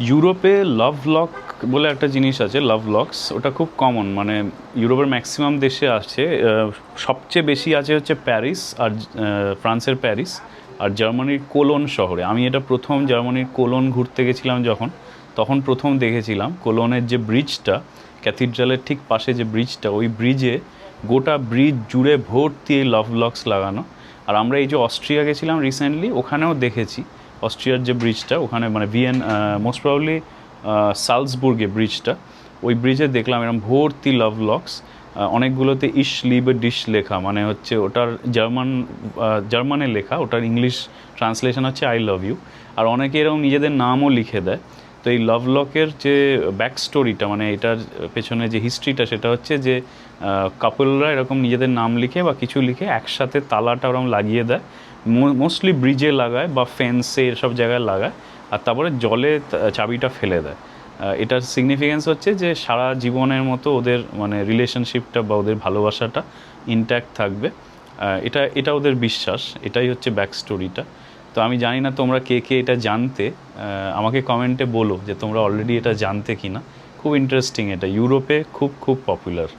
ইউরোপে লাভ লক বলে একটা জিনিস আছে লাভ লক্স ওটা খুব কমন মানে ইউরোপের ম্যাক্সিমাম দেশে আসছে সবচেয়ে বেশি আছে হচ্ছে প্যারিস আর ফ্রান্সের প্যারিস আর জার্মানির কোলন শহরে। আমি এটা প্রথম জার্মানির কোলন ঘুরতে গেছিলাম যখন, তখন প্রথম দেখেছিলাম কোলনের যে ব্রিজটা ক্যাথিড্রালের ঠিক পাশে যে ব্রিজটা ওই ব্রিজে গোটা ব্রিজ জুড়ে ভর্তি এই লাভ লক্স লাগানো। আর আমরা এই যে অস্ট্রিয়া গেছিলাম রিসেন্টলি ওখানেও দেখেছি। অস্ট্রিয়ার যে ব্রিজটা ওখানে মানে ভিয়েন মোস্ট প্রবলি সালসবুর্গে ব্রিজটা ওই ব্রিজে দেখলাম এরকম ভর্তি লাভ লক্স অনেকগুলোতে ইশ লিবে ডিশ লেখা মানে হচ্ছে ওটার জার্মান জার্মানে লেখা, ওটার ইংলিশ ট্রান্সলেশন হচ্ছে আই লাভ ইউ আর অনেকে এরকম নিজেদের নামও লিখে দেয়। তো এই লাভ লকের যে ব্যাক স্টোরিটা মানে এটার পেছনে যে হিস্ট্রিটা সেটা হচ্ছে যে কাপলরা এরকম নিজেদের নাম লিখে বা কিছু লিখে একসাথে তালাটা ওরকম লাগিয়ে দেয়। মোস্টলি ব্রিজে লাগায় বা ফেন্সে এসব জায়গায় লাগায় আর তারপরে জলে চাবিটা ফেলে দেয়। এটার সিগনিফিকেন্স হচ্ছে যে, সারা জীবনের মতো ওদের মানে রিলেশনশিপটা বা ওদের ভালোবাসাটা ইনট্যাক্ট থাকবে। এটা এটা ওদের বিশ্বাস, এটাই হচ্ছে ব্যাক স্টোরিটা তো আমি জানি না তোমরা কে কে এটা জানতে আমাকে কমেন্টে বলো যে তোমরা অলরেডি এটা জানতে কি না খুব ইন্টারেস্টিং এটা। ইউরোপে খুব খুব পপুলার